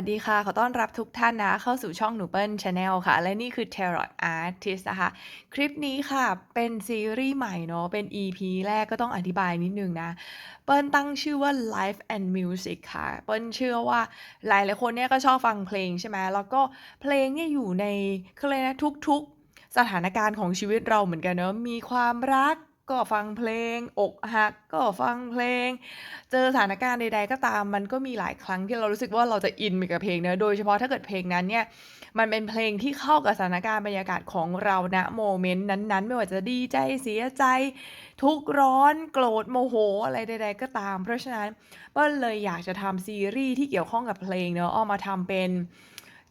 วัสดีค่ะ ขอต้อนรับทุกท่านนะ เข้าสู่ช่องหนูเปิ้ลชาแนลค่ะ และนี่คือ Tarot Artist นะคะ คลิปนี้ค่ะ เป็นซีรีส์ใหม่เนาะ เป็น EP แรกก็ต้องอธิบายนิดนึงนะ เปิ้ลตั้งชื่อว่า Life and Music ค่ะ เปิ้ลเชื่อว่าหลายหลายๆคนเนี่ยก็ชอบฟังเพลงใช่ไหม แล้วก็เพลงเนี่ยอยู่ในคืออะไรนะทุกๆ สถานการณ์ของชีวิตเราเหมือนกันเนาะ มีความรัก ก็ฟังเพลง อกหัก ก็ฟังเพลง เจอสถานการณ์ใด ๆ ก็ตามมันก็มีหลายครั้งที่เรารู้สึกว่าเราจะอินไปกับเพลงเนอะโดยเฉพาะถ้าเกิดเพลงนั้นเนี่ยมันเป็นเพลงที่เข้ากับสถานการณ์บรรยากาศของเราณโมเมนต์นั้นๆ ไม่ว่าจะดีใจเสียใจ ทุกข์ร้อนโกรธโมโหอะไรใด ๆ ก็ตาม เพราะฉะนั้นเปิ้ลเลยอยากจะทำซีรีส์ที่เกี่ยวข้องกับเพลงเนอะเอามาทำเป็น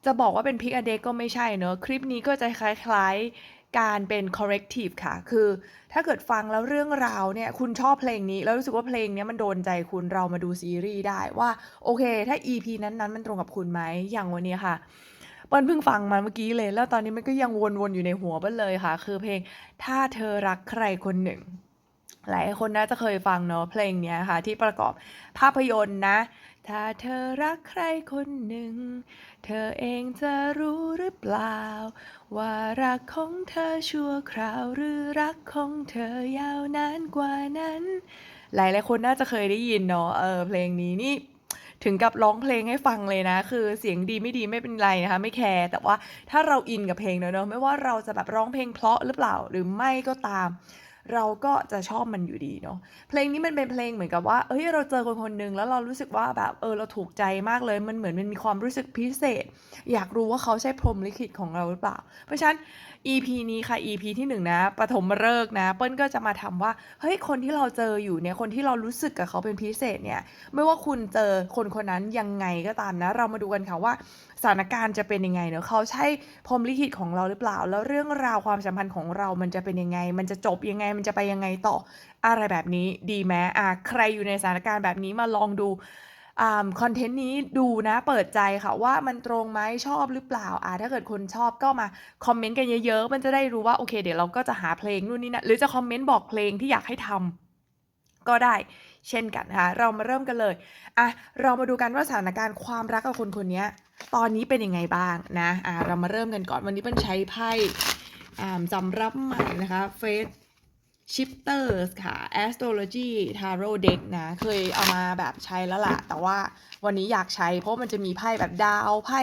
จะบอกว่าเป็นพิกอเดก็ไม่ใช่เนอะคลิปนี้ก็จะคล้ายๆ การเป็น corrective ค่ะ คือถ้าเกิดฟังแล้วเรื่องราวเนี่ยคุณชอบเพลงนี้ แล้วรู้สึกว่าเพลงนี้มันโดนใจคุณเรามาดูซีรีส์ได้ว่า โอเค ถ้า EP นั้นๆ มันตรงกับคุณไหมอย่างวันนี้ค่ะเปิ้ลเพิ่งฟังมาเมื่อกี้เลย แล้วตอนนี้มันก็ยังวนๆอยู่ในหัวเปิ้ลเลยค่ะ คือเพลงถ้าเธอรักใครคนหนึ่ง หลายคนน่าจะเคยฟังเนาะเพลงนี้ค่ะ ที่ประกอบภาพยนตร์นะ ถ้าเธอรักใครคนหนึ่ง เธอเองจะรู้หรือเปล่า ว่ารักของเธอชั่วคราวหรือรักของเธอยาวนานกว่านั้น หลายหลายคนน่าจะเคยได้ยินเนาะเออเพลงนี้นี่ถึงกับร้องเพลงให้ฟังเลยนะ คือเสียงดีไม่ดีไม่เป็นไรนะคะ ไม่แคร์แต่ว่าถ้าเราอินกับเพลงเนอะเนอะไม่ว่าเราจะแบบร้องเพลงเพราะหรือเปล่าหรือไม่ก็ตาม เราก็จะชอบมันอยู่ดีเนาะเพลงนี้มันเป็นเพลงเหมือนกับว่าเฮ้ยเราเจอคนคนหนึ่งแล้วเรารู้สึกว่าแบบเออเราถูกใจมากเลยมันเหมือนมันมีความรู้สึกพิเศษ อยากรู้ว่าเขาใช่พรหมลิขิตของเราหรือเปล่า เพราะฉะนั้น EP นี้ค่ะ EP ที่หนึ่งนะปฐมฤกษ์นะ เปิ้ลก็จะมาทำว่า เฮ้ย คนที่เราเจออยู่เนี่ย คนที่เรารู้สึกกับเขาเป็นพิเศษเนี่ย ไม่ว่าคุณเจอคนคนนั้นยังไงก็ตามนะ เรามาดูกันค่ะว่าสถานการณ์จะเป็นยังไงเนอะเขาใช่พรมลิขิตของเราหรือเปล่า แล้วเรื่องราวความสัมพันธ์ของเรามันจะเป็นยังไง มันจะจบยังไง มันจะไปยังไงต่อ อะไรแบบนี้ดีไหมอะใครอยู่ในสถานการณ์แบบนี้มาลองดู คอนเทนต์นี้ดูนะเปิดใจค่ะว่ามันตรงไหมชอบหรือเปล่าอะถ้าเกิดคนชอบก็มาคอมเมนต์กันเยอะๆ มันจะได้รู้ว่าโอเค เดี๋ยวเราก็จะหาเพลงนู่นนี่นะหรือจะคอมเมนต์บอกเพลงที่อยากให้ทำก็ได้เช่นกันนะคะเรามาเริ่มกันเลยอะเรามาดูกันว่าสถานการณ์ความรักกับคนคนนี้ตอนนี้เป็นยังไงบ้างนะอะเรามาเริ่มกันก่อนวันนี้เป็นใช้ไพ่อ่าจำรับใหม่นะคะเฟส Shifters ค่ะ Astrology Tarot Deck นะ เคยเอามาแบบใช้แล้วล่ะ แต่ว่าวันนี้อยากใช้เพราะมันจะมีไพ่แบบดาวไพ่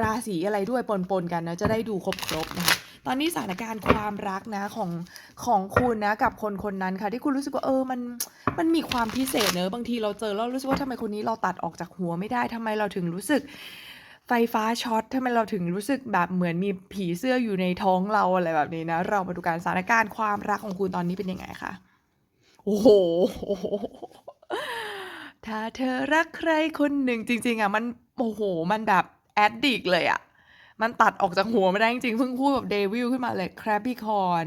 ราศีอะไรด้วยปนๆกันนะ จะได้ดูครบๆนะคะตอนนี้สถานการณ์ความรักนะของของคุณนะกับคนคนนั้นค่ะ ที่คุณรู้สึกว่าเออมันมันมีความพิเศษเนอะบางทีเราเจอแล้วรู้สึกว่าทำไมคนนี้เราตัดออกจากหัวไม่ได้ทำไมเราถึงรู้สึก ไฟฟ้าช็อตทำไมเราถึงรู้สึกแบบเหมือนมีผีเสื้ออยู่ในท้องเราอะไรแบบนี้นะ เรามาดูการสถานการณ์ความรักของคุณตอนนี้เป็นยังไงคะโอ้โห ถ้าเธอรักใครคนหนึ่งจริง ๆอะมันโอ้โห มันแบบแอดดิกเลยอะ มันตัดออกจากหัวไม่ได้จริงๆเพิ่งพูดแบบเดวิลขึ้นมาเลยแครปปี้คอน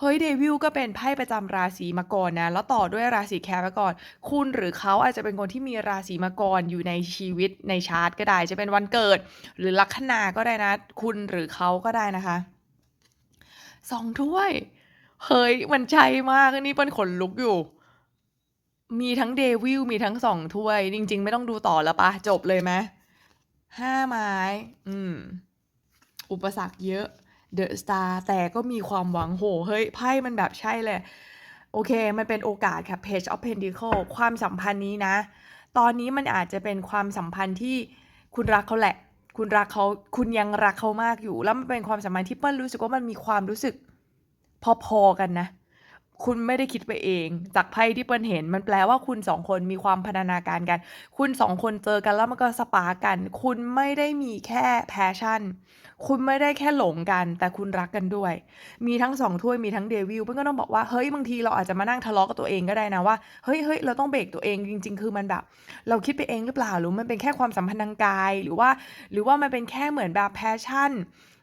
เฮ้ยเดวิลก็เป็นไพ่ประจำราศีมังกรนะ แล้วต่อด้วยราศีแคปก่อนคุณหรือเขาอาจจะเป็นคนที่มีราศีมังกรอยู่ในชีวิตในชาร์ตก็ได้ จะเป็นวันเกิด หรือลัคนาก็ได้นะ คุณหรือเขาก็ได้นะคะสองถ้วยเฮ้ยมันใช่มากนนี่เป็นขนลุกอยู่ มีทั้งเดวิลมีทั้งสองถ้วย จริง ๆ ไม่ต้องดูต่อแล้วปะจบเลยไหมห้าไม้ อืม อุปสรรคเยอะเดอะสตาร์แต่ก็มีความหวังโหเฮ้ยไพ่มันแบบใช่เลย โอเค มันเป็นโอกาสค่ะ Page of Pentacle ความสัมพันธ์นี้นะ ตอนนี้มันอาจจะเป็นความสัมพันธ์ที่คุณรักเขาแหละ คุณรักเขาคุณยังรักเขามากอยู่ แล้วมันเป็นความสัมพันธ์ที่เปิ้ลรู้สึกว่ามันมีความรู้สึกพอๆกันนะ คุณไม่ได้คิดไปเอง จากไพ่ที่เปิ้ลเห็น มันแปลว่าคุณสองคนมีความพันนาการกัน คุณสองคนเจอกันแล้วมันก็สปาร์กัน คุณไม่ได้มีแค่แพชชั่น คุณไม่ได้แค่หลงกัน แต่คุณรักกันด้วย มีทั้งสองถ้วยมีทั้งเดวิลเพื่อนก็ต้องบอกว่าเฮ้ยบางทีเราอาจจะมานั่งทะเลาะกับตัวเองก็ได้นะว่าเฮ้ยเฮ้ยเราต้องเบรกตัวเองจริง ๆ คือมันแบบ เราคิดไปเองหรือเปล่าหรือมันเป็นแค่ความสัมพันธ์ทางกายหรือว่า หรือว่ามันเป็นแค่เหมือนแบบแพชชั่น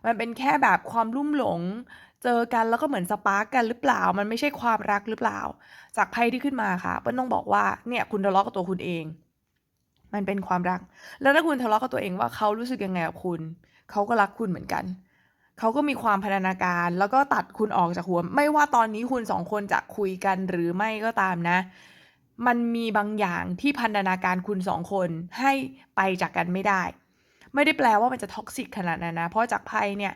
มันเป็นแค่แบบความลุ่มหลง เจอกันแล้วก็เหมือนสปาร์กกันหรือเปล่า มันไม่ใช่ความรักหรือเปล่า จากไพ่ที่ขึ้นมาค่ะเปิ้ลต้องบอกว่าเนี่ยคุณทะเลาะกับตัวคุณเอง มันเป็นความรัก แล้วถ้าคุณทะเลาะกับตัวเองว่าเขารู้สึกยังไงกับคุณเขาก็รักคุณเหมือนกันเขาก็มีความพัฒนาการ แล้วก็ตัดคุณออกจากหัว ไม่ว่าตอนนี้คุณสองคนจะคุยกันหรือไม่ก็ตามนะ มันมีบางอย่างที่พันธนาการคุณสองคนให้ไปจากกันไม่ได้ ไม่ได้แปลว่ามันจะท็อกซิกขนาดนั้นนะ เพราะจากไพ่เนี่ย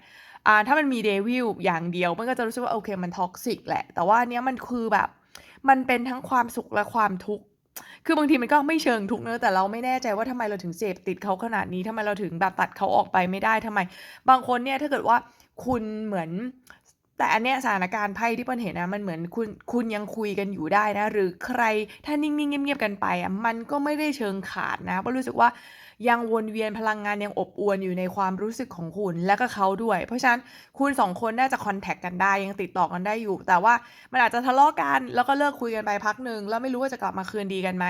อ่าถ้ามันมีเดวิลอย่างเดียวมันก็จะรู้สึกว่าโอเคมันท็อกซิกแหละ แต่ว่าเนี้ยมันคือแบบ มันเป็นทั้งความสุขและความทุกข์คือบางทีมันก็ไม่เชิงทุกข์เนอแต่เราไม่แน่ใจว่าทำไมเราถึงเสพติดเขาขนาดนี้ทำไมเราถึงแบบตัดเขาออกไปไม่ได้ทำไม บางคนเนี่ยถ้าเกิดว่าคุณเหมือน แต่อันเนี้ยสถานการณ์ไพ่ที่เปิ้ลเห็นนะมันเหมือนคุณคุณยังคุยกันอยู่ได้นะ หรือใครถ้านิ่งๆเงียบๆกันไปอะมันก็ไม่ได้เชิงขาดนะเปิ้ลรู้สึกว่า ยังวนเวียนพลังงานยังอบอวลอยู่ในความรู้สึกของคุณและก็เขาด้วย เพราะฉะนั้นคุณสองคนน่าจะคอนแทคกันได้ยังติดต่อกันได้อยู่ แต่ว่ามันอาจจะทะเลาะกัน แล้วก็เลิกคุยกันไปพักหนึ่งแล้วไม่รู้ว่าจะกลับมาคืนดีกันไหม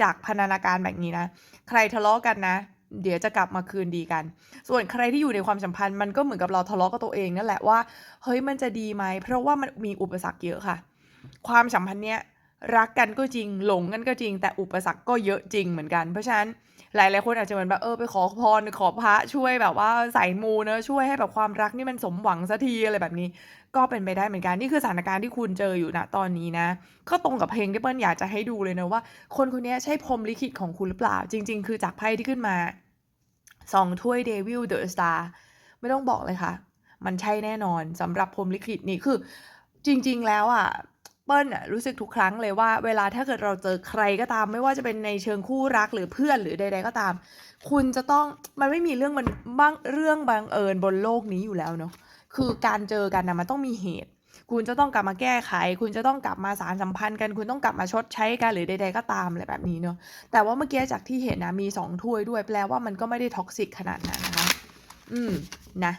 จากพันธนาการแบบนี้นะ ใครทะเลาะกันนะเดี๋ยวจะกลับมาคืนดีกัน ส่วนใครที่อยู่ในความสัมพันธ์มันก็เหมือนกับเราทะเลาะกับตัวเองนั่นแหละว่า เฮ้ยมันจะดีไหม เพราะว่ามันมีอุปสรรคเยอะค่ะ ความสัมพันธ์เนี้ยรักกันก็จริงหลงกันก็จริง แต่อุปสรรคก็เยอะจริงเหมือนกัน เพราะฉะนั้น หลายหลายๆคนอาจจะเหมือนแบบเออไปขอพรขอพระช่วยแบบว่าใส่มูเนอะช่วยให้แบบความรักนี่มันสมหวังสักทีอะไรแบบนี้ ก็เป็นไปได้เหมือนกันนี่คือสถานการณ์ที่คุณเจออยู่ณตอนนี้นะ ก็ตรงกับเพลงที่เปิ้ลอยากจะให้ดูเลยนะว่า คนคนนี้ใช่พรมลิขิตของคุณหรือเปล่า จริง ๆ คือจากไพ่ที่ขึ้นมาสองถ้วยเดวิลเดอะสตาร์ไม่ต้องบอกเลยค่ะ มันใช่แน่นอนสำหรับพรมลิขิตนี่คือจริง ๆ แล้วอะ เปิ้ลอะรู้สึกทุกครั้งเลยว่า เวลาถ้าเกิดเราเจอใครก็ตาม ไม่ว่าจะเป็นในเชิงคู่รักหรือเพื่อนหรือใด ๆ ก็ตาม คุณจะต้องมันไม่มีเรื่องมันบ้างเรื่องบังเอิญบนโลกนี้อยู่แล้วเนาะคือการเจอกันนะมันต้องมีเหตุ คุณจะต้องกลับมาแก้ไข คุณจะต้องกลับมาสารสัมพันธ์กัน คุณต้องกลับมาชดใช้กันหรือใด ๆ ก็ตามอะไรแบบนี้เนาะแต่ว่าเมื่อกี้จากที่เห็นนะมีสองถ้วยด้วยแปลว่ามันก็ไม่ได้ท็อกซิกขนาดนั้นนะคะอืมนะ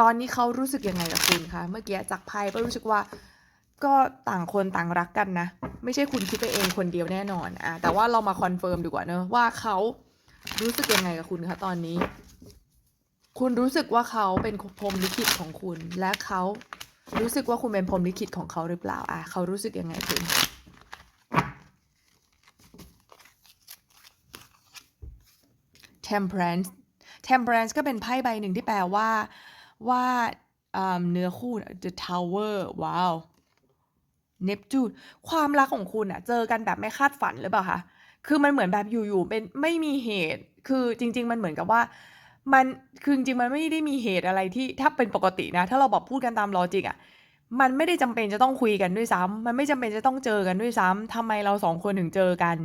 ตอนนี้เขารู้สึกยังไงกับคุณคะเมื่อกี้จากไพ่ก็รู้สึกว่า ก็ต่างคนต่างรักกันนะ ไม่ใช่คุณคิดไปเองคนเดียวแน่นอนอะแต่ว่าเรามาคอนเฟิร์มดีกว่าเนอะว่าเขารู้สึกยังไงกับคุณคะตอนนี้ คุณรู้สึกว่าเขาเป็นพรมลิขิตของคุณ และเขารู้สึกว่าคุณเป็นพรมลิขิตของเขาหรือเปล่าอะเขารู้สึกยังไงคุณ temperance temperance ก็เป็นไพ่ใบหนึ่งที่แปลว่าว่าอ่าเนื้อคู่ the tower ว้าว เนปจูนความรักของคุณอะเจอกันแบบไม่คาดฝันหรือเปล่าคะคือมันเหมือนแบบอยู่ๆเป็นไม่มีเหตุ คือจริง ๆ มันเหมือนกับว่า มันคือจริงๆมันไม่ได้มีเหตุอะไรที่ถ้าเป็นปกตินะ ถ้าเราแบบพูดกันตามลอจิกอะมันไม่ได้จำเป็นจะต้องคุยกันด้วยซ้ำมันไม่จำเป็นจะต้องเจอกันด้วยซ้ำทำไมเราสองคนถึงเจอกัน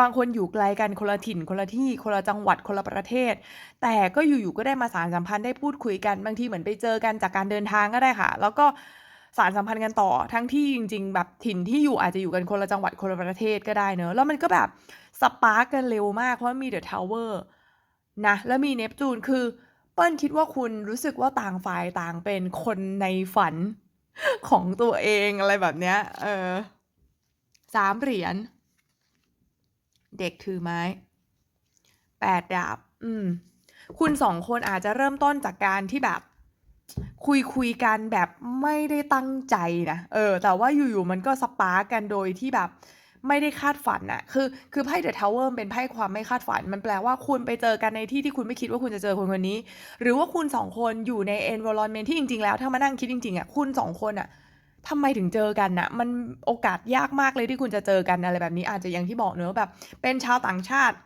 บางคนอยู่ไกลกันคนละถิ่น คนละที่ คนละจังหวัด คนละประเทศ แต่ก็อยู่ๆก็ได้มาสารสัมพันธ์ได้พูดคุยกัน บางทีเหมือนไปเจอกันจากการเดินทางก็ได้ค่ะ แล้วก็ สารสัมพันธ์กันต่อ ทั้งที่จริง ๆ แบบถิ่นที่อยู่อาจจะอยู่กันคนละจังหวัดคนละประเทศก็ได้เนอะแล้วมันก็แบบสปาร์กกันเร็วมากเพราะมีเดอะทาวเวอร์นะแล้วมีเนปจูนคือเปิ้ลคิดว่าคุณรู้สึกว่าต่างฝ่ายต่างเป็นคนในฝันของตัวเองอะไรแบบเนี้ยเออสามเหรียญเด็กถือไม้แปดดาบ อืม คุณสองคนอาจจะเริ่มต้นจากการที่แบบ คุยคุยกันแบบไม่ได้ตั้งใจนะ เออ แต่ว่าอยู่ๆมันก็สปาร์กกันโดยที่แบบไม่ได้คาดฝันอะคือ คือไพ่เดอะทาวเวอร์เป็นไพ่ความไม่คาดฝัน มันแปลว่าคุณไปเจอกันในที่ที่คุณไม่คิดว่าคุณจะเจอคนคนนี้ หรือว่าคุณสองคนอยู่ใน environment ที่จริงๆ แล้ว ถ้ามานั่งคิดจริงๆอะคุณสองคนอะทำไมถึงเจอกันนะมันโอกาสยากมากเลยที่คุณจะเจอกันอะไรแบบนี้อาจจะอย่างที่บอกเนอะแบบ เป็นชาวต่างชาติ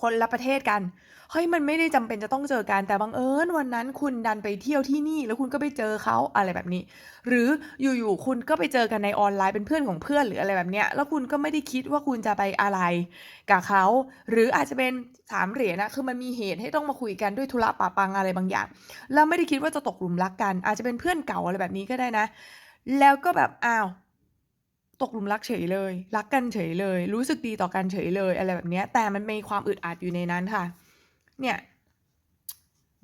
คนละประเทศกัน เฮ้ยมันไม่ได้จำเป็นจะต้องเจอกันแต่บังเอิญวันนั้นคุณดันไปเที่ยวที่นี่ แล้วคุณก็ไปเจอเขาอะไรแบบนี้ หรืออยู่ๆคุณก็ไปเจอกันในออนไลน์เป็นเพื่อนของเพื่อนหรืออะไรแบบเนี้ยแล้วคุณก็ไม่ได้คิดว่าคุณจะไปอะไรกับเขาหรืออาจจะเป็นสามเหรียญนะคือมันมีเหตุให้ต้องมาคุยกันด้วยธุระปะปังอะไรบางอย่าง แล้วไม่ได้คิดว่าจะตกหลุมรักกัน อาจจะเป็นเพื่อนเก่าอะไรแบบนี้ก็ได้นะ แล้วก็แบบอ้าวตกหลุมรักเฉยเลย รักกันเฉยเลย รู้สึกดีต่อกันเฉยเลยอะไรแบบเนี้ยแต่มันมีความอึดอัดอยู่ในนั้นค่ะ เนี่ย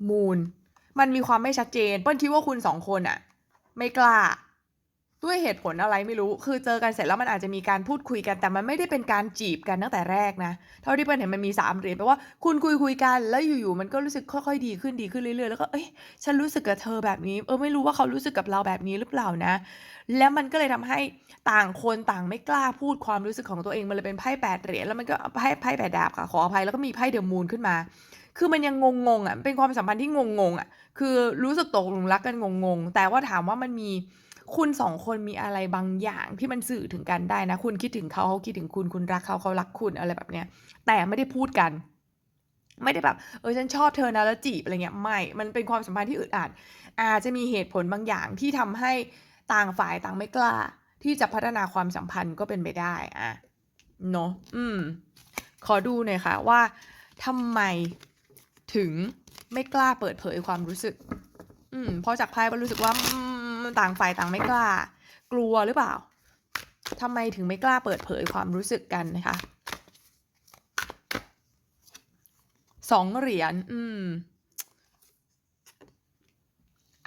มูล มันมีความไม่ชัดเจน เปิ้ลคิดว่าคุณสองคนอะไม่กล้า ด้วยเหตุผลอะไรไม่รู้ คือเจอกันเสร็จแล้วมันอาจจะมีการพูดคุยกัน แต่มันไม่ได้เป็นการจีบกันตั้งแต่แรกนะ เท่าที่เปิ้ลเห็นมันมีสามเหรียญแปลว่าคุณคุยคุยกัน แล้วอยู่ๆมันก็รู้สึกค่อยๆดีขึ้นดีขึ้นเรื่อยๆ แล้วก็ เอ้ย ฉันรู้สึกกับเธอแบบนี้ เออ ไม่รู้ว่าเขารู้สึกกับเราแบบนี้หรือเปล่านะ แล้วมันก็เลยทำให้ต่างคนต่างไม่กล้าพูดความรู้สึกของตัวเอง มันเลยเป็นไพ่แปดเหรียญ แล้วมันก็ไพ่ไพ่แปดดาบค่ะ ขออภัย แล้วก็มีไพ่เดอะมูนขึ้นมา คือมันยังงงๆอะเป็นความสัมพันธ์ที่งงๆอะ คือรู้สึกตกหลุมรักกันงงๆ แต่ว่าถามว่ามันมีคุณสองคนมีอะไรบางอย่างที่มันสื่อถึงกันได้นะ คุณคิดถึงเขาเขาคิดถึงคุณคุณรักเขาเขารักคุณอะไรแบบเนี้ย แต่ไม่ได้พูดกัน ไม่ได้แบบเออฉันชอบเธอนะแล้วจีบอะไรเงี้ยไม่มันเป็นความสัมพันธ์ที่อึดอัดอาจจะมีเหตุผลบางอย่างที่ทำให้ต่างฝ่ายต่างไม่กล้า ที่จะพัฒนาความสัมพันธ์ก็เป็นไปได้อะเนาะอืม ขอดูหน่อยค่ะว่าทำไม ถึงไม่กล้าเปิดเผยความรู้สึก อืมเพราะจากไพ่ก็รู้สึกว่าต่างฝ่ายต่างไม่กล้า กลัวหรือเปล่าทำไมถึงไม่กล้าเปิดเผยความรู้สึกกันนะคะสองเหรียญอืม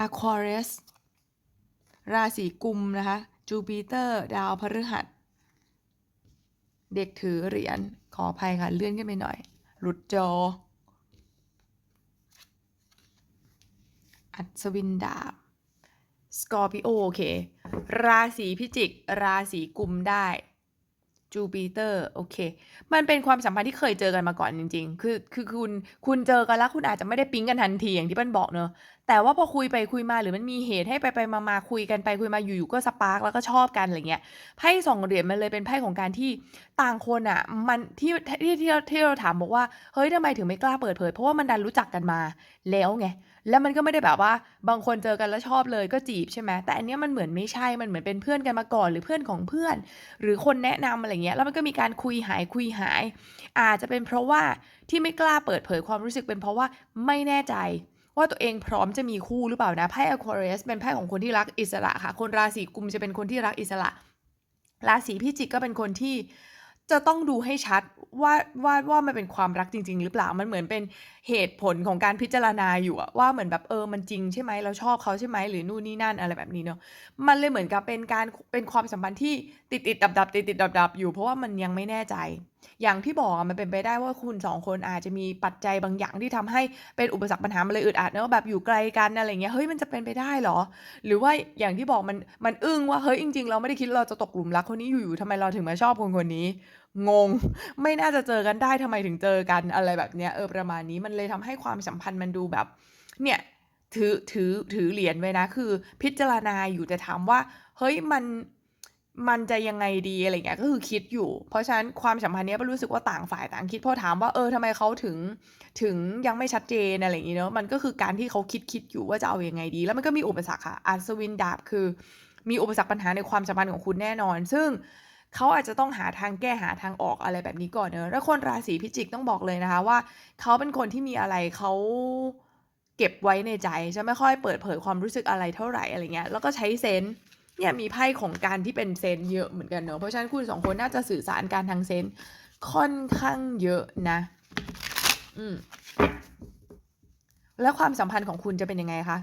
Aquarius ราศีกุมนะคะจูปิเตอร์ ดาวพฤหัส เด็กถือเหรียญขออภัยค่ะ เลื่อนขึ้นไปหน่อย หลุดจอ อัศวินดาบสกอร์ปิโอโอเค ราศีพิจิก ราศีกุมได้จูปิเตอร์โอเค มันเป็นความสัมพันธ์ที่เคยเจอกันมาก่อนจริง ๆ คือคือคุณคุณเจอกันแล้วคุณอาจจะไม่ได้ปิ๊งกันทันทีอย่างที่เปิ้ลบอกเนอะ แต่ว่าพอคุยไปคุยมาหรือมันมีเหตุให้ไปๆมาๆคุยกันไปคุยมาอยู่ๆก็สปาร์กแล้วก็ชอบกันอะไรเงี้ยไพ่สองเหรียญมันเลยเป็นไพ่ของการที่ต่างคนอะมันที่ที่ที่เราที่เราถามบอกว่าเฮ้ยทำไมถึงไม่กล้าเปิดเผย เพราะว่ามันดันรู้จักกันมาแล้วไงแล้วมันก็ไม่ได้แบบว่าบางคนเจอกันแล้วชอบเลยก็จีบใช่ไหมแต่อันเนี้ยมันเหมือนไม่ใช่มันเหมือนเป็นเพื่อนกันมาก่อนหรือเพื่อนของเพื่อน หรือคนแนะนำอะไรเงี้ยแล้วมันก็มีการคุยหายคุยหาย อาจจะเป็นเพราะว่าที่ไม่กล้าเปิดเผยความรู้สึกเป็นเพราะว่าไม่แน่ใจ ว่าตัวเองพร้อมจะมีคู่หรือเปล่านะไพ่ Aquarius เป็นไพ่ของคนที่รักอิสระค่ะ คนราศีกุมจะเป็นคนที่รักอิสระ ราศีพิจิกก็เป็นคนที่จะต้องดูให้ชัดว่าว่าว่ามันเป็นความรักจริง ๆ หรือเปล่ามันเหมือนเป็น เหตุผลของการพิจารณาอยู่อะว่าเหมือนแบบเออมันจริงใช่ไหมเราชอบเขาใช่ไหมหรือนู่นนี่นั่นอะไรแบบนี้เนาะมันเลยเหมือนกับเป็นการเป็นความสัมพันธ์ที่ติดติดดับดับติดติดดับดับอยู่เพราะว่ามันยังไม่แน่ใจ อย่างที่บอกมันเป็นไปได้ว่าคุณสองคนอาจจะมีปัจจัยบางอย่างที่ทำให้เป็นอุปสรรคปัญหามันเลยอึดอัดเนอะแบบอยู่ไกลกันอะไรเงี้ยเฮ้ยมันจะเป็นไปได้เหรอ หรือว่าอย่างที่บอกมันมันอึ้งว่าเฮ้ยจริง ๆ เราไม่ได้คิดเราจะตกหลุมรักคนนี้อยู่ๆทำไมเราถึงมาชอบคนคนนี้ งง ไม่น่าจะเจอกันได้ทำไมถึงเจอกันอะไรแบบเนี้ยเออประมาณนี้มันเลยทำให้ความสัมพันธ์มันดูแบบ เนี่ยถือถือถือเหรียญไว้นะ คือพิจารณาอยู่แต่ถามว่า เฮ้ยมันมันจะยังไงดีอะไรเงี้ยก็คือคิดอยู่ เพราะฉะนั้นความสัมพันธ์เนี้ยก็รู้สึกว่าต่างฝ่ายต่างคิดพอถามว่าเออทำไมเขาถึงถึงยังไม่ชัดเจนอะไรอย่างงี้เนาะมันก็คือการที่เขาคิดคิดอยู่ว่าจะเอาอยัางไงดี แล้วมันก็มีอุปสรรคค่ะอัศวินดาบคือ มีอุปสรรคปัญหาในความสัมพันธ์ของคุณแน่นอน ซึ่ง เขาอาจจะต้องหาทางแก้หาทางออกอะไรแบบนี้ก่อนเนอะแล้วคนราศีพิจิกต้องบอกเลยนะคะว่าเขาเป็นคนที่มีอะไรเขาเก็บไว้ในใจจะไม่ค่อยเปิดเผยความรู้สึกอะไรเท่าไหร่อะไรเงี้ยแล้วก็ใช้เซนส์เนี่ยมีไพ่ของการที่เป็นเซนเยอะเหมือนกันเนอะเพราะฉะนั้นคุณสองคนน่าจะสื่อสารการทางเซนค่อนข้างเยอะนะ อืมแล้วความสัมพันธ์ของคุณจะเป็นยังไงคะ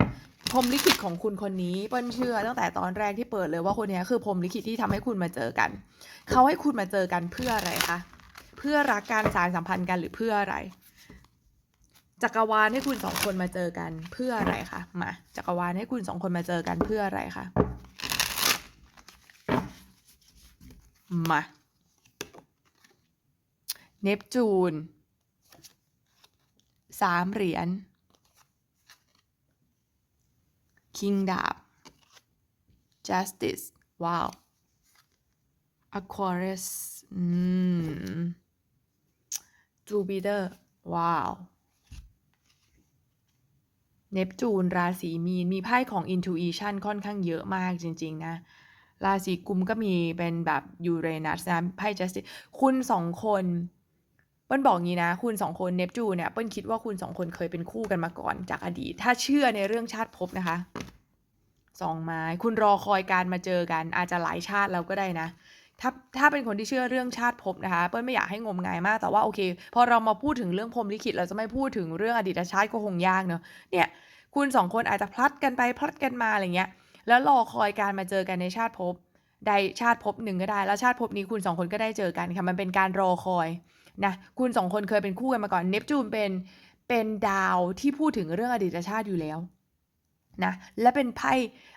พรมลิขิตของคุณคนนี้เปิ้ลเชื่อตั้งแต่ตอนแรกที่เปิดเลยว่าคนนี้คือพรมลิขิตที่ทำให้คุณมาเจอกัน เขาให้คุณมาเจอกันเพื่ออะไรคะเพื่อรักการสารสัมพันธ์กันหรือเพื่ออะไร จักรวาลให้คุณสองคนมาเจอกันเพื่ออะไรคะมาจักรวาลให้คุณสองคนมาเจอกันเพื่ออะไรคะมาเนปจูนสามเหรียญ คิงดาบ justice ว้าว Aquarius อืม Jupiter ว้าว เนปจูน ราศีมีน มีไพ่ของ intuition ค่อนข้างเยอะมากจริง ๆ นะ ราศีกุมก็มีเป็นแบบยูเรนัสนะไพ่ justice คุณสองคน ปิ้ลบอกงี้นะ คุณสองคนเนปจูเนี่ยเปิ้ลคิดว่าคุณสองคนเคยเป็นคู่กันมาก่อนจากอดีต ถ้าเชื่อในเรื่องชาติภพนะคะสองไม้คุณรอคอยการมาเจอกัน อาจจะหลายชาติแล้วก็ได้นะ ถ้าถ้าเป็นคนที่เชื่อเรื่องชาติภพนะคะ เปิ้ลไม่อยากให้งมงายมากแต่ว่าโอเค พอเรามาพูดถึงเรื่องพรหมลิขิตเราจะไม่พูดถึงเรื่องอดีตชาติก็คงยากเนอะเนี่ยคุณสองคนอาจจะพลัดกันไปพลัดกันมาอะไรเงี้ย แล้วรอคอยการมาเจอกันในชาติภพใดชาติภพหนึ่งก็ได้ แล้วชาติภพนี้คุณสองคนก็ได้เจอกันค่ะมันเป็นการรอคอย นะคุณสองคนเคยเป็นคู่กันมาก่อนเนปจูนเป็นเป็นดาวที่พูดถึงเรื่องอดีตชาติอยู่แล้วนะและเป็นไพ่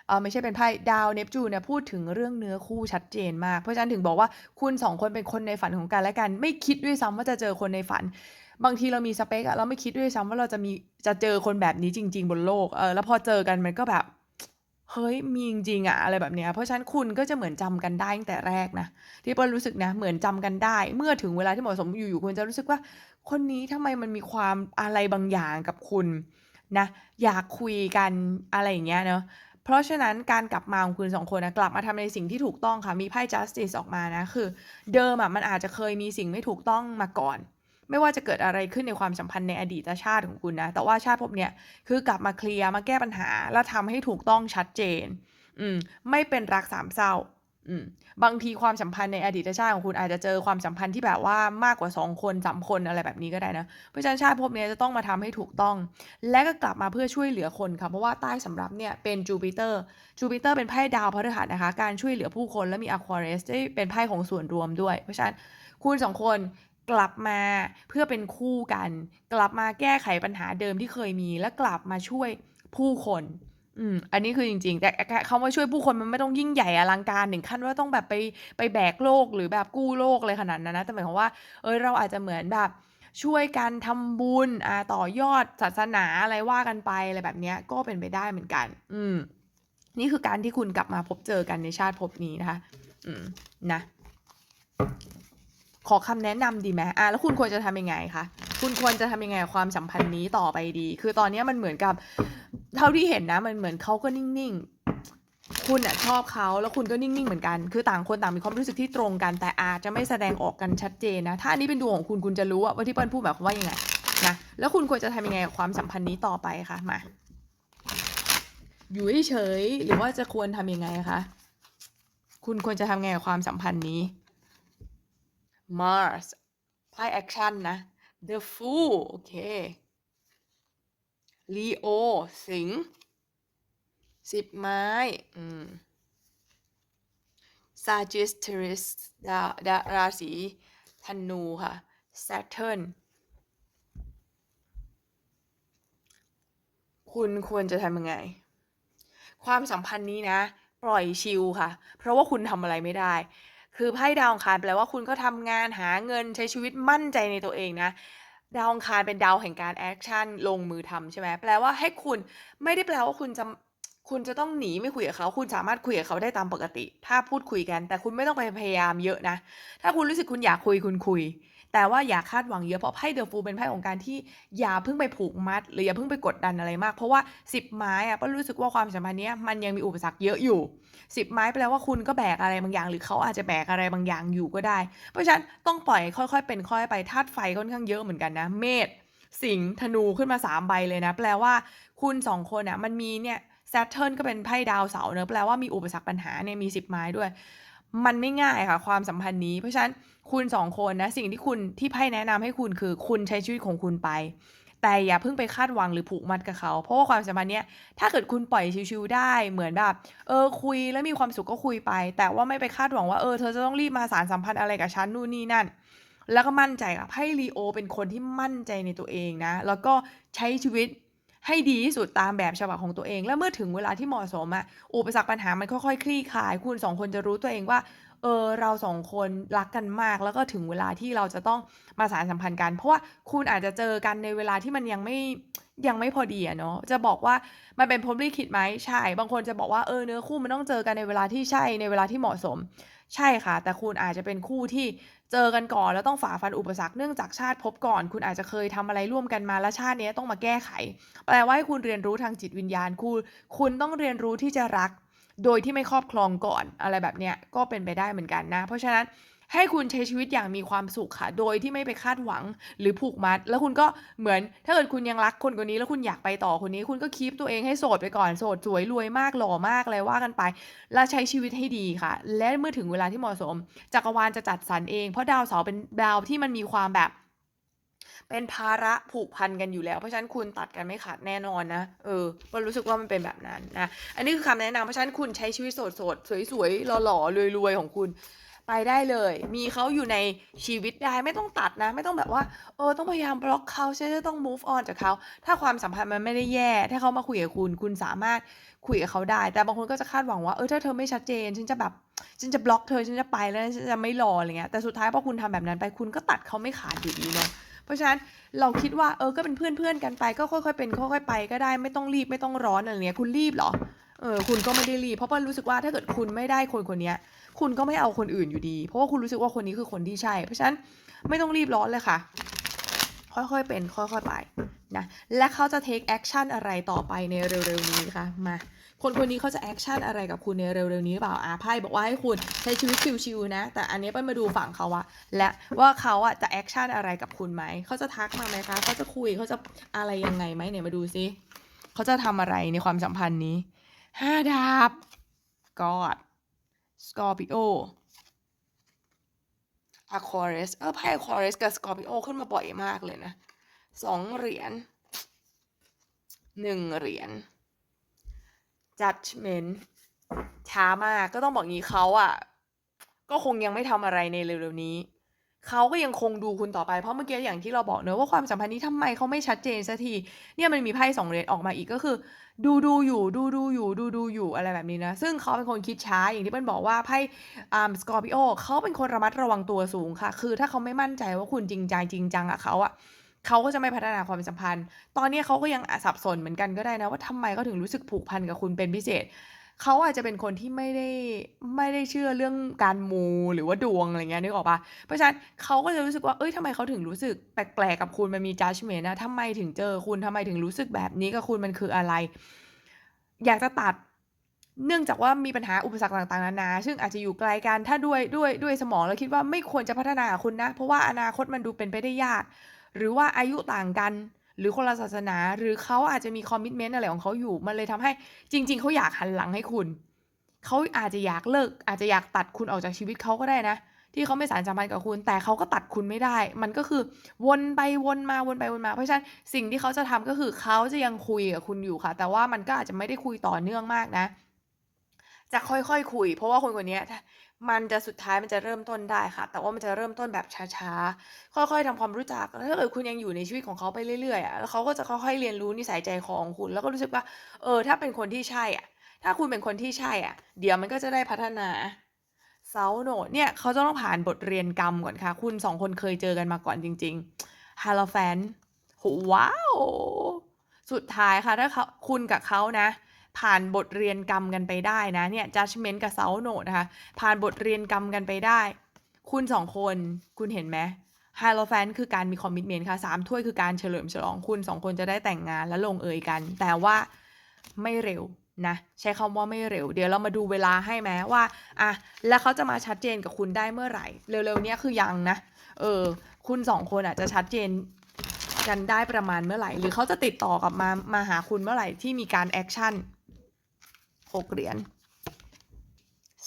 เออไม่ใช่เป็นไพ่ดาวเนปจูนเนี่ยพูดถึงเรื่องเนื้อคู่ชัดเจนมาก เพราะฉะนั้นถึงบอกว่าคุณสองคนเป็นคนในฝันของกันและกัน ไม่คิดด้วยซ้ำว่าจะเจอคนในฝัน บางทีเรามีสเปคอะเราไม่คิดด้วยซ้ำว่าเราจะมีจะเจอคนแบบนี้จริง ๆ บนโลกเออแล้วพอเจอกันมันก็แบบ เฮ้ย มีจริง ๆ อะ อะไรแบบเนี้ย เพราะฉะนั้นคุณก็จะเหมือนจำกันได้ตั้งแต่แรกนะ ที่เปิ้ลรู้สึกนะ เหมือนจำกันได้ เมื่อถึงเวลาที่เหมาะสม อยู่ ๆ คุณจะรู้สึกว่า คนนี้ทำไมมันมีความอะไรบางอย่างกับคุณนะ อยากคุยกัน อะไรอย่างเงี้ยเนาะ เพราะฉะนั้นการกลับมาของคุณ2คนนะ กลับมาทำในสิ่งที่ถูกต้องค่ะ มีไพ่ Justice ออกมานะ คือเดิมอะมันอาจจะเคยมีสิ่งไม่ถูกต้องมาก่อน ไม่ว่าจะเกิดอะไรขึ้นในความสัมพันธ์ในอดีตชาติของคุณนะ แต่ว่าชาติภพเนี้ยคือกลับมาเคลียร์มาแก้ปัญหา แล้วทำให้ถูกต้องชัดเจน อืมไม่เป็นรักสามเศร้าอืมบางทีความสัมพันธ์ในอดีตชาติของคุณอาจจะเจอความสัมพันธ์ที่แบบว่ามากกว่า 2 คน3คนอะไรแบบนี้ก็ได้นะ เพราะฉะนั้นชาติภพเนี้ยจะต้องมาทำให้ถูกต้อง และก็กลับมาเพื่อช่วยเหลือคนค่ะเพราะว่าใต้สำรับเนี่ยเป็น Jupiter Jupiter เป็นไพ่ดาวพฤหัสนะคะ การช่วยเหลือผู้คนและมี Aquarius ที่เป็นไพ่ของส่วนรวมด้วย เพราะฉะนั้นคุณ2คน กลับมาเพื่อเป็นคู่กัน กลับมาแก้ไขปัญหาเดิมที่เคยมี และกลับมาช่วยผู้คนอืมอันนี้คือจริง ๆ แต่คคำว่าช่วยผู้คนมันไม่ต้องยิ่งใหญ่อลังการถึงขั้นว่าต้องแบบไปไปแบกโลกหรือแบบกู้โลกอะไรขนาดนั้นนะแต่หมายความว่าเฮ้ยเราอาจจะเหมือนแบบช่วยกันทำบุญอ่าต่อยอดศาสนาอะไรว่ากันไปอะไรแบบเนี้ยก็เป็นไปได้เหมือนกัน อืม นี่คือการที่คุณกลับมาพบเจอกันในชาติภพนี้นะคะ อืมนะ ขอคำแนะนำดีไหม?อ่าแล้วคุณควรจะทำยังไงคะ?คุณควรจะทำยังไงกับความสัมพันธ์นี้ต่อไปดี?คือตอนนี้มันเหมือนกับ เท่าที่เห็นนะ มันเหมือนเขาก็นิ่งๆ คุณน่ะชอบเขาแล้วคุณก็นิ่งๆเหมือนกัน คือต่างคนต่างมีความรู้สึกที่ตรงกันแต่อาจจะไม่แสดงออกกันชัดเจนนะ ถ้าอันนี้เป็นดวงของคุณคุณจะรู้ว่าที่เปิ้ลพูดหมายความว่ายังไงนะแล้วคุณควรจะทำยังไงกับความสัมพันธ์นี้ต่อไปคะมาอยู่เฉยๆหรือว่าจะควรทำยังไงคะ?คุณควรจะทำไงกับความสัมพันธ์นี้? Mars ไพ่แอกชันนะ The Fool โอเค Leo สิงห์10ไม้ อืม Sagittarius ดาดาราศีธนูค่ะ Saturn คุณควรจะทำยังไง?ความสัมพันธ์นี้นะ ปล่อยชิลค่ะ เพราะว่าคุณทำอะไรไม่ได้ คือไพ่ดาวอังคารแปลว่าคุณก็ทำงานหาเงินใช้ชีวิตมั่นใจในตัวเองนะดาวอังคารเป็นดาวแห่งการแอคชั่นลงมือทำใช่ไหมแปลว่าให้คุณไม่ได้แปลว่าคุณจะคุณจะต้องหนีไม่คุยกับเขาคุณสามารถคุยกับเขาได้ตามปกติ ถ้าพูดคุยกัน แต่คุณไม่ต้องไปพยายามเยอะนะ ถ้าคุณรู้สึกคุณอยากคุยคุณคุย แต่ว่าอย่าคาดหวังเยอะเพราะไพ่ The Fool เป็นไพ่ของการที่อย่าเพิ่งไปผูกมัด หรืออย่าเพิ่งไปกดดันอะไรมาก เพราะว่า 10 ไม้อะเปิ้ลรู้สึกว่าความสัมพันธ์เนี้ยมันยังมีอุปสรรคเยอะอยู่ 10 ไม้แปลว่าคุณก็แบกอะไรบางอย่าง หรือเขาอาจจะแบกอะไรบางอย่างอยู่ก็ได้ เพราะฉะนั้นต้องปล่อยค่อยๆ เป็นค่อยไปธาตุไฟค่อนข้างเยอะเหมือนกันนะเมษสิงห์ธนูขึ้นมา3ใบเลยนะ แปลว่าคุณ 2 คนน่ะมันมีเนี่ย Saturn ก็เป็นไพ่ดาวเสาร์เนาะแปลว่ามีอุปสรรคปัญหาเนี่ยมี 10 ไม้ด้วย มันไม่ง่ายค่ะ ความสัมพันธ์นี้ เพราะฉะนั้นคุณ2คนนะสิ่งที่คุณที่ไพ่แนะนำให้คุณคือคุณใช้ชีวิตของคุณไป แต่อย่าเพิ่งไปคาดหวังหรือผูกมัดกับเขา เพราะว่าความสัมพันธ์เนี้ยถ้าเกิดคุณปล่อยชิลๆได้เหมือนแบบเออคุยแล้วมีความสุขก็คุยไป แต่ว่าไม่ไปคาดหวังว่าเออเธอจะต้องรีบมาสานสัมพันธ์อะไรกับฉันนู่นนี่นั่นแล้วก็มั่นใจค่ะไพ่ Leo เป็นคนที่มั่นใจในตัวเองนะ แล้วก็ใช้ชีวิต ให้ดีที่สุดตามแบบฉบับของตัวเอง แล้วเมื่อถึงเวลาที่เหมาะสมอะอุปสรรคปัญหามันค่อยๆ คลี่คลาย คุณ2คนจะรู้ตัวเองว่า เออเรา2คนรักกันมาก แล้วก็ถึงเวลาที่เราจะต้องมาสานสัมพันธ์กัน เพราะว่าคุณอาจจะเจอกันในเวลาที่มันยังไม่ยังไม่พอดีอะเนาะจะบอกว่ามันเป็นพรหมลิขิตไหมใช่ บางคนจะบอกว่าเออเนื้อคู่มันต้องเจอกันในเวลาที่ใช่ในเวลาที่เหมาะสม ใช่ค่ะ แต่คุณอาจจะเป็นคู่ที่เจอกันก่อน แล้วต้องฝ่าฟันอุปสรรคเนื่องจากชาติพบก่อน คุณอาจจะเคยทำอะไรร่วมกันมาแล้วชาตินี้ต้องมาแก้ไข แปลว่าให้คุณเรียนรู้ทางจิตวิญญาณคุณคุณต้องเรียนรู้ที่จะรัก โดยที่ไม่ครอบครองก่อนอะไรแบบเนี้ยก็เป็นไปได้เหมือนกันนะ เพราะฉะนั้น ให้คุณใช้ชีวิตอย่างมีความสุขค่ะ โดยที่ไม่ไปคาดหวังหรือผูกมัด แล้วคุณก็เหมือนถ้าเกิดคุณยังรักคนคนนี้ แล้วคุณอยากไปต่อคนนี้ คุณก็ keep ตัวเองให้โสดไปก่อนโสดสวยรวยมากหล่อมากอะไรว่ากันไป แล้วใช้ชีวิตให้ดีค่ะ และเมื่อถึงเวลาที่เหมาะสมจักรวาลจะจัดสรรเอง เพราะดาวเสาร์เป็นดาวที่มันมีความแบบเป็นภาระผูกพันกันอยู่แล้ว เพราะฉะนั้นคุณตัดกันไม่ขาดแน่นอนนะ เออเปิ้ลรู้สึกว่ามันเป็นแบบนั้นนะ อันนี้คือคำแนะนำเพราะฉะนั้นคุณใช้ชีวิตโสดๆ สวยๆ หล่อๆ รวยๆ ของคุณ ไปได้เลย มีเขาอยู่ในชีวิตได้ไม่ต้องตัดนะ ไม่ต้องแบบว่า เออต้องพยายามบล็อกเขาฉันจะต้อง move on จากเขาถ้าความสัมพันธ์มันไม่ได้แย่ ถ้าเขามาคุยกับคุณ คุณสามารถคุยกับเขาได้ แต่บางคนก็จะคาดหวังว่าเออถ้าเธอไม่ชัดเจนฉันจะแบบฉันจะบล็อกเธอฉันจะไปแล้วฉันจะไม่รออะไรเงี้ยแต่สุดท้ายพอคุณทำแบบนั้นไปคุณก็ตัดเขาไม่ขาดอยู่ดีเนาะเพราะฉะนั้นเราคิดว่าเออก็เป็นเพื่อนๆกันไปก็ค่อยๆเป็นค่อยๆไปก็ได้ไม่ต้องรีบไม่ต้องร้อนอะไรเงี้ยคุณรีบเหรอ?เออคุณก็ไม่ได้รีบเพราะเปิ้ลรู้สึกว่าถ้าเกิดคุณไม่ได้คนคนนี้ย คุณก็ไม่เอาคนอื่นอยู่ดี เพราะว่าคุณรู้สึกว่าคนนี้คือคนที่ใช่ เพราะฉะนั้นไม่ต้องรีบร้อนเลยค่ะ ค่อยๆเป็น ค่อยๆไปนะ และเขาจะ take action อะไรต่อไปในเร็วๆนี้คะมาคนคนนี้เขาจะ action อะไรกับคุณในเร็วๆนี้หรือเปล่าอาไพ่บอกว่าให้คุณใช้ชีวิตชิวๆนะ แต่อันนี้เปิ้ลมาดูฝั่งเขาอะและว่าเขาอะจะ action อะไรกับคุณไหม เขาจะทักมาไหมคะ เขาจะคุย เขาจะอะไรยังไงไหมเนี่ยมาดูซิ เขาจะทำอะไรในความสัมพันธ์นี้ห้าดาบ God Scorpio Aquarius เออไพ่ Aquarius กับ Scorpio ขึ้นมาบ่อยมากเลยนะสองเหรียญหนึ่งเหรียญ Judgment ช้ามากก็ต้องบอกงี้เขาอะก็คงยังไม่ทำอะไรในเร็วๆนี้ เขาก็ยังคงดูคุณต่อไป เพราะเมื่อกี้อย่างที่เราบอกเนอะว่าความสัมพันธ์นี้ทำไมเขาไม่ชัดเจนสักที เนี่ยมันมีไพ่สองเหรียญออกมาอีกก็คือ ดูดูอยู่ดูดูอยู่ดูดูอยู่อะไรแบบนี้นะ ซึ่งเขาเป็นคนคิดช้าอย่างที่เปิ้ลบอกว่าไพ่อ่าสกอร์ปิโอเขาเป็นคนระมัดระวังตัวสูงค่ะ คือถ้าเขาไม่มั่นใจว่าคุณจริงใจจริงจังอะเขาอะเขาก็จะไม่พัฒนาความสัมพันธ์ ตอนนี้เขาก็ยังสับสนเหมือนกันก็ได้นะว่าทำไมเขาถึงรู้สึกผูกพันกับคุณเป็นพิเศษ เขาอาจจะเป็นคนที่ไม่ได้ไม่ได้เชื่อเรื่องการมูหรือว่าดวงอะไรเงี้ยนึกออกปะเพราะฉะนั้นเขาก็จะรู้สึกว่าเอ้ยทำไมเขาถึงรู้สึกแปลกๆกับคุณมันมี judgment นะทำไมถึงเจอคุณทำไมถึงรู้สึกแบบนี้กับคุณมันคืออะไร อยากจะตัดเนื่องจากว่ามีปัญหาอุปสรรคต่างๆนานา ซึ่งอาจจะอยู่ไกลกันถ้าด้วยด้วยด้วยสมองแล้วคิดว่าไม่ควรจะพัฒนาคุณนะ เพราะว่าอนาคตมันดูเป็นไปได้ยาก หรือว่าอายุต่างกัน หรือคนละศาสนา หรือเขาอาจจะมีคอมมิชเมนต์อะไรของเขาอยู่ มันเลยทำให้จริง ๆเขาอยากหันหลังให้คุณ เขาอาจจะอยากเลิก อาจจะอยากตัดคุณออกจากชีวิตเขาก็ได้นะ ที่เขาไม่สานสัมพันธ์กับคุณ แต่เขาก็ตัดคุณไม่ได้ มันก็คือวนไปวนมาวนไปวนมา เพราะฉะนั้นสิ่งที่เขาจะทำก็คือเขาจะยังคุยกับคุณอยู่ค่ะ แต่ว่ามันก็อาจจะไม่ได้คุยต่อเนื่องมากนะ จะค่อยๆคคุย เพราะว่าคนคนนี้ มันจะสุดท้ายมันจะเริ่มต้นได้ค่ะ แต่ว่ามันจะเริ่มต้นแบบช้าๆ ค่อยๆทำความรู้จักแล้วถ้าเกิดคุณยังอยู่ในชีวิตของเขาไปเรื่อยๆอะแล้วเขาก็จะค่อยๆเรียนรู้นิสัยใจคอของคุณ แล้วก็รู้สึกว่า เออ ถ้าเป็นคนที่ใช่อะถ้าคุณเป็นคนที่ใช่อะเดี๋ยวมันก็จะได้พัฒนาเซาโนดเนี่ยเขาจะต้องผ่านบทเรียนกรรมก่อนค่ะ คุณสองคนเคยเจอกันมาก่อนจริงๆฮาโลแฟนว้าว สุดท้ายค่ะ ถ้าเขาคุณกับเขานะ ผ่านบทเรียนกรรมกันไปได้นะเนี่ย judgment กับ soul note นะคะ ผ่านบทเรียนกรรมกันไปได้ คุณสองคนคุณเห็นไหม h i e r o p h a n t คือการมีคอมมิ t เมนต์ค่ะสามถ้วยคือการเฉลิมฉลองคุณสองคนจะได้แต่งงานและลงเอยกัน แต่ว่าไม่เร็วนะ ใช้คำว่าไม่เร็ว เดี๋ยวเรามาดูเวลาให้ไหมว่าอะแล้วเขาจะมาชัดเจนกับคุณได้เมื่อไหร่ เร็วๆเนี้ยคือยังนะ เออ คุณสองคนอะจะชัดเจนกันได้ประมาณเมื่อไหร่ หรือเขาจะติดต่อกลับมามาหาคุณเมื่อไหร่ที่มีการแอคชั่น หกเหรียญ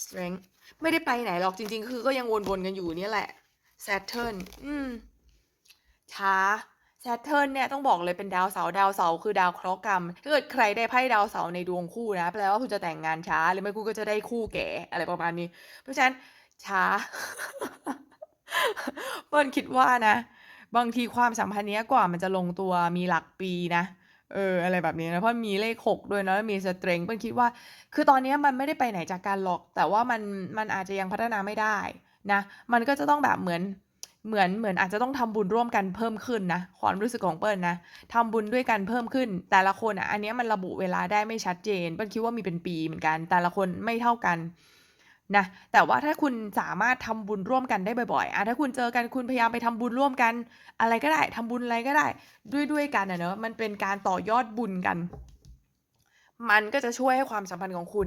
strength ไม่ได้ไปไหนหรอกจริง ๆ คือก็ยังวนๆกันอยู่เนี่ยแหละ Saturn อืมช้า Saturn เนี่ยต้องบอกเลยเป็นดาวเสาร์ดาวเสาร์คือดาวเคราะห์กรรมถ้าเกิดใครได้ไพ่ดาวเสาร์ในดวงคู่นะแปลว่าคุณจะแต่งงานช้า หรือไม่คุณก็จะได้คู่แก่อะไรประมาณนี้ เพราะฉะนั้นช้าเปิ้ลคิดว่านะ บางทีความสัมพันธ์เนี้ยกว่ามันจะลงตัวมีหลักปีนะ เออ อะไรแบบนี้นะ เพราะมีเลขหกด้วยเนาะ มีสเตรงเปิ้ลคิดว่า คือตอนนี้มันไม่ได้ไปไหนจากกันหรอก แต่ว่ามัน มันอาจจะยังพัฒนาไม่ได้นะ มันก็จะต้องแบบเหมือน เหมือน เหมือนอาจจะต้องทำบุญร่วมกันเพิ่มขึ้นนะ ความรู้สึกของเปิ้ลนะทำบุญด้วยกันเพิ่มขึ้น แต่ละคนอะ อันนี้มันระบุเวลาได้ไม่ชัดเจน เปิ้ลคิดว่ามีเป็นปีเหมือนกัน แต่ละคนไม่เท่ากัน นะ แต่ว่าถ้าคุณสามารถทำบุญร่วมกันได้บ่อยๆอะถ้าคุณเจอกันคุณพยายามไปทำบุญร่วมกัน อะไรก็ได้ทำบุญอะไรก็ได้ ด้วยด้วยกันอะเนอะมันเป็นการต่อยอดบุญกัน มันก็จะช่วยให้ความสัมพันธ์ของคุณ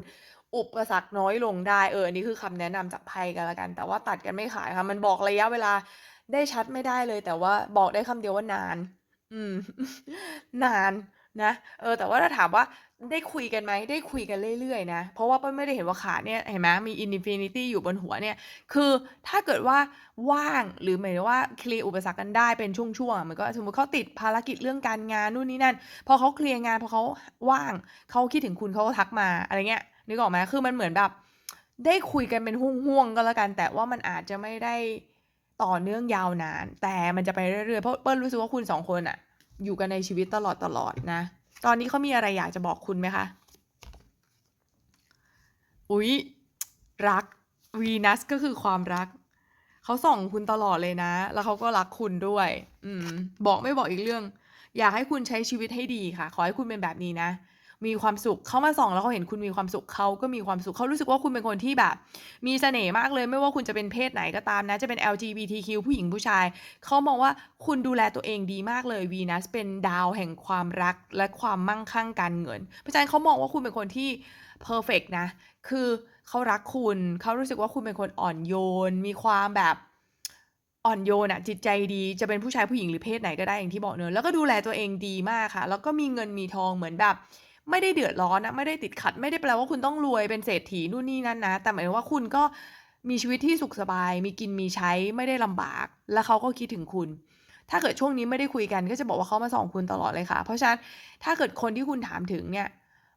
อุปสรรคน้อยลงได้เอออันนี้คือคำแนะนำจากไพ่กันละกัน แต่ว่าตัดกันไม่ขายค่ะ มันบอกระยะเวลาได้ชัดไม่ได้เลย แต่ว่าบอกได้คำเดียวว่านาน อืม นาน นะ เออ แต่ว่าถ้าถามว่าได้คุยกันไหม ได้คุยกันเรื่อยๆนะ เพราะว่าเปิ้ลไม่ได้เห็นว่าขาเนี่ย เห็นไหมมี infinity อยู่บนหัวเนี่ย คือถ้าเกิดว่าว่างหรือหมายถึงว่าเคลียร์อุปสรรคกันได้เป็นช่วงๆ มันก็สมมติเขาติดภารกิจเรื่องการงานนู่นนี่นั่น พอเขาเคลียร์งานพอเขาว่างเขาคิดถึงคุณเขาก็ทักมาอะไรเงี้ย นึกออกไหมคือมันเหมือนแบบได้คุยกันเป็นห่วงๆก็แล้วกัน แต่ว่ามันอาจจะไม่ได้ต่อเนื่องยาวนาน แต่มันจะไปเรื่อยๆ เพราะเปิ้ลรู้สึกว่าคุณสองคนอะ อยู่กันในชีวิตตลอดตลอดนะ ตอนนี้เขามีอะไรอยากจะบอกคุณไหมคะ อุ๊ย รักวีนัสก็คือความรัก เขาส่องคุณตลอดเลยนะ แล้วเขาก็รักคุณด้วย อืม บอกไม่บอกอีกเรื่อง อยากให้คุณใช้ชีวิตให้ดีค่ะ ขอให้คุณเป็นแบบนี้นะ มีความสุขเขามาส่องแล้วเขาเห็นคุณมีความสุขเขาก็มีความสุขเขารู้สึกว่าคุณเป็นคนที่แบบ มีเสน่ห์มากเลยไม่ว่าคุณจะเป็นเพศไหนก็ตามนะ จะเป็น LGBTQ ผู้หญิงผู้ชายเขามองว่าคุณดูแลตัวเองดีมากเลยวีนัสเป็นดาวแห่งความรักและความมั่งคั่งการเงินเพราะฉะนั้นเขามองว่าคุณเป็นคนที่เพอร์เฟกนะ คือเขารักคุณ เขารู้สึกว่าคุณเป็นคนอ่อนโยน มีความแบบอ่อนโยนอะจิตใจดี จะเป็นผู้ชายผู้หญิงหรือเพศไหนก็ได้อย่างที่บอกเนอะแล้วก็ดูแลตัวเองดีมากค่ะ แล้วก็มีเงินมีทองเหมือนแบบ ไม่ได้เดือดร้อนนะ ไม่ได้ติดขัด ไม่ได้แปลว่าคุณต้องรวยเป็นเศรษฐีนู่นนี่นั่นนะ แต่หมายว่าคุณก็มีชีวิตที่สุขสบาย มีกินมีใช้ไม่ได้ลำบาก แล้วเขาก็คิดถึงคุณ ถ้าเกิดช่วงนี้ไม่ได้คุยกันก็จะบอกว่าเขามาส่องคุณตลอดเลยค่ะ เพราะฉะนั้นถ้าเกิดคนที่คุณถามถึงเนี่ย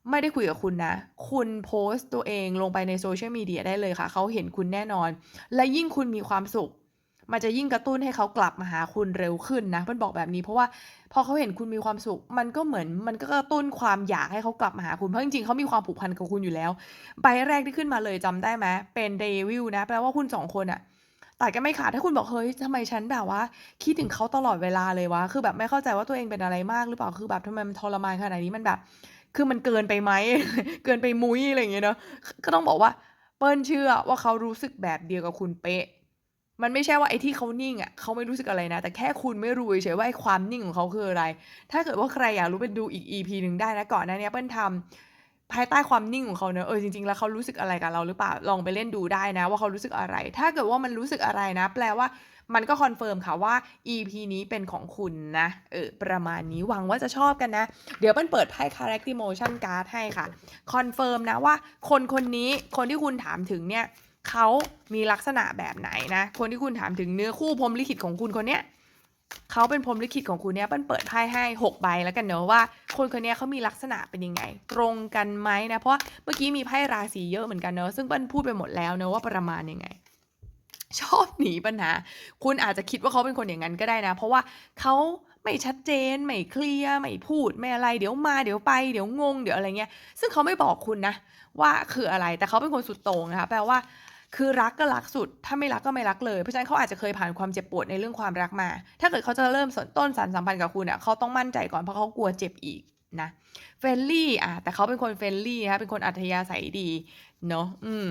ไม่ได้คุยกับคุณนะ คุณโพสต์ตัวเองลงไปในโซเชียลมีเดียได้เลยค่ะ เขาเห็นคุณแน่นอน และยิ่งคุณมีความสุข มันจะยิ่งกระตุ้นให้เขากลับมาหาคุณเร็วขึ้นนะเพิ่นบอกแบบนี้เพราะว่าพอเขาเห็นคุณมีความสุข มันก็เหมือนมันก็กระตุ้นความอยากให้เขากลับมาหาคุณเพราะจริงๆเขามีความผูกพันกับคุณอยู่แล้ว ใบแรกที่ขึ้นมาเลยจำได้ไหมเป็น Devil นะแปลว่าคุณ2คนน่ะตัดกันไม่ขาดถ้าคุณบอกเฮ้ยทำไมฉันแบบว่า คิดถึงเขาตลอดเวลาเลยวะคือแบบไม่เข้าใจว่าตัวเองเป็นอะไรมากหรือเปล่าคือแบบทำไมมันทรมานขนาดนี้มันแบบ คือมันเกินไปไหมเกินไปมุ้ยอะไรอย่างเงี้ยเนาะก็ต้องบอกว่าเปิ้ลเชื่อว่าเขารู้สึกแบบเดียวกับคุณเป๊ะ มันไม่ใช่ว่าไอ้ที่เขานิ่งอะเขาไม่รู้สึกอะไรนะ แต่แค่คุณไม่รู้เฉยๆว่าไอ้ความนิ่งของเขาคืออะไร ถ้าเกิดว่าใครอยากรู้ไปดูอีก EP หนึ่งได้นะก่อนหน้าเนี้ยเปิ้ลทำภายใต้ความนิ่งของเขาเนอะเออจริงๆแล้วเขารู้สึกอะไรกับเราหรือเปล่าลองไปเล่นดูได้นะ ว่าเขารู้สึกอะไร ถ้าเกิดว่ามันรู้สึกอะไรนะ แปลว่ามันก็คอนเฟิร์มค่ะว่า EP นี้เป็นของคุณนะเออประมาณนี้หวังว่าจะชอบกันนะ เดี๋ยวเปิ้ลเปิดไพ่ Character Motion Card ให้ค่ะคอนเฟิร์มนะว่า คนคนนี้คนที่คุณถามถึงเนี่ย เขามีลักษณะแบบไหนนะ คนที่คุณถามถึงเนื้อคู่พรมลิขิตของคุณคนเนี้ยเขาเป็นพรมลิขิตของคุณเนี่ยเปิ้ลเปิดไพ่ให้6ใบแล้วกันเนอะว่า คนคนเนี้ยเขามีลักษณะเป็นยังไง ตรงกันไหมนะเพราะเมื่อกี้มีไพ่ราศีเยอะเหมือนกันเนอะซึ่งเปิ้ลพูดไปหมดแล้วเนอะว่าประมาณยังไง ชอบหนีปัญหา คุณอาจจะคิดว่าเขาเป็นคนอย่างนั้นก็ได้นะ เพราะว่าเขาไม่ชัดเจนไม่เคลียร์ไม่พูดไม่อะไรเดี๋ยวมาเดี๋ยวไปเดี๋ยวงงเดี๋ยวอะไรเงี้ย ซึ่งเขาไม่บอกคุณนะว่าคืออะไรแต่เขาเป็นคนสุดโต่งนะคะแปลว่า คือรักก็รักสุด ถ้าไม่รักก็ไม่รักเลย เพราะฉะนั้นเขาอาจจะเคยผ่านความเจ็บปวดในเรื่องความรักมา ถ้าเกิดเขาจะเริ่มสนต้นสานสัมพันธ์กับคุณอะเขาต้องมั่นใจก่อนเพราะเขากลัวเจ็บอีกนะ friendly อะแต่เขาเป็นคน friendly นะคะเป็นคนอัธยาศัยดีเนาะอืม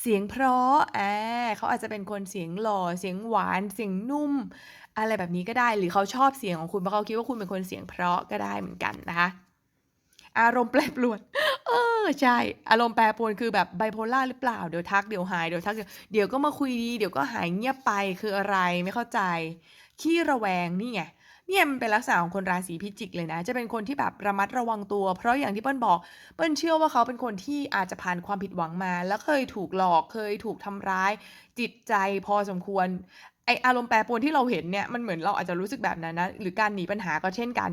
เสียงเพราะอาเขาอาจจะเป็นคนเสียงหล่อ เสียงหวาน เสียงนุ่ม อะไรแบบนี้ก็ได้ หรือเขาชอบเสียงของคุณเพราะเขาคิดว่าคุณเป็นคนเสียงเพราะก็ได้เหมือนกันนะคะ อารมณ์แปรปรวน เออใช่ อารมณ์แปรปรวนคือแบบ bipolar หรือเปล่า เดี๋ยวทักเดี๋ยวหายเดี๋ยวทักเดี๋ยวเดี๋ยวก็มาคุยดีเดี๋ยวก็หายเงียบไปคืออะไรไม่เข้าใจ ขี้ระแวงนี่ไงเนี่ยมันเป็นลักษณะของคนราศีพิจิกเลยนะ จะเป็นคนที่แบบระมัดระวังตัว เพราะอย่างที่เปิ้ลบอก เปิ้ลเชื่อว่าเขาเป็นคนที่อาจจะผ่านความผิดหวังมา แล้วเคยถูกหลอกเคยถูกทำร้าย จิตใจพอสมควรไอ้อารมณ์แปรปรวนที่เราเห็นเนี่ยมันเหมือนเราอาจจะรู้สึกแบบนั้นนะหรือการหนีปัญหาก็เช่นกัน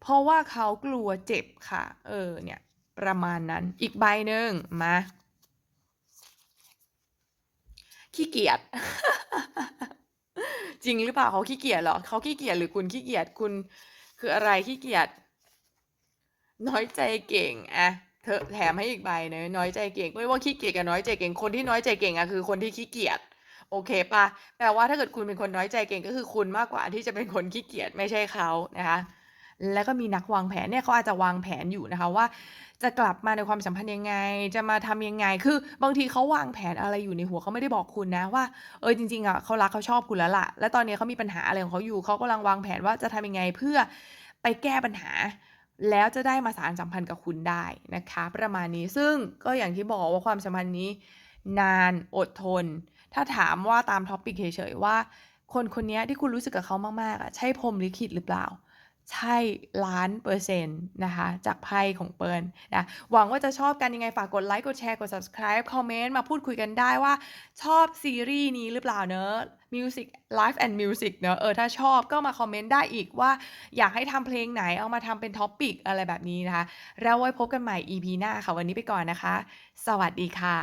เพราะว่าเขากลัวเจ็บค่ะ เออ เนี่ย ประมาณนั้น อีกใบหนึ่งมา ขี้เกียจ จริงหรือเปล่าเขาขี้เกียจเหรอ เขาขี้เกียจหรือคุณขี้เกียจ คุณคืออะไรขี้เกียจ น้อยใจเก่งอะเธอแถมให้อีกใบหนึ่งน้อยใจเก่งไม่ว่าขี้เกียจกับน้อยใจเก่ง คนที่น้อยใจเก่งอะคือคนที่ขี้เกียจโอเคปล่า?แปลว่าถ้าเกิดคุณเป็นคนน้อยใจเก่งก็คือคุณมากกว่าที่จะเป็นคนขี้เกียจไม่ใช่เขานะคะ แล้วก็มีนักวางแผนเนี่ยเขาอาจจะวางแผนอยู่นะคะว่า จะกลับมาในความสัมพันธ์ยังไง จะมาทำยังไง คือบางทีเขาวางแผนอะไรอยู่ในหัวเขาไม่ได้บอกคุณนะว่าเออจริงๆอะเขารักเขาชอบคุณแล้วล่ะ แล้วตอนนี้เขามีปัญหาอะไรของเขาอยู่เขากำลังวางแผนว่าจะทำยังไงเพื่อไปแก้ปัญหา แล้วจะได้มาสานสัมพันธ์กับคุณได้นะคะ ประมาณนี้ซึ่งก็อย่างที่บอกว่าความสัมพันธ์นี้ นานอดทน ถ้าถามว่าตาม topic เฉยๆว่า คนคนนี้ที่คุณรู้สึกกับเขามากๆอะใช่พรหมลิขิตหรือเปล่า ใช่ล้านเปอร์เซ็นต์นะคะ จากไพ่ของเปิลนะหวังว่าจะชอบกันยังไงฝากกดไลค์กดแชร์กด subscribe คอมเมนต์มาพูดคุยกันได้ว่าชอบซีรีส์นี้หรือเปล่าเนอะ Music Life and Music เนอะเออถ้าชอบก็มาคอมเมนต์ได้อีกว่า อยากให้ทำเพลงไหนเอามาทำเป็นท็อปปิกอะไรแบบนี้นะคะ แล้วไว้พบกันใหม่ EP หน้าค่ะ วันนี้ไปก่อนนะคะ สวัสดีค่ะ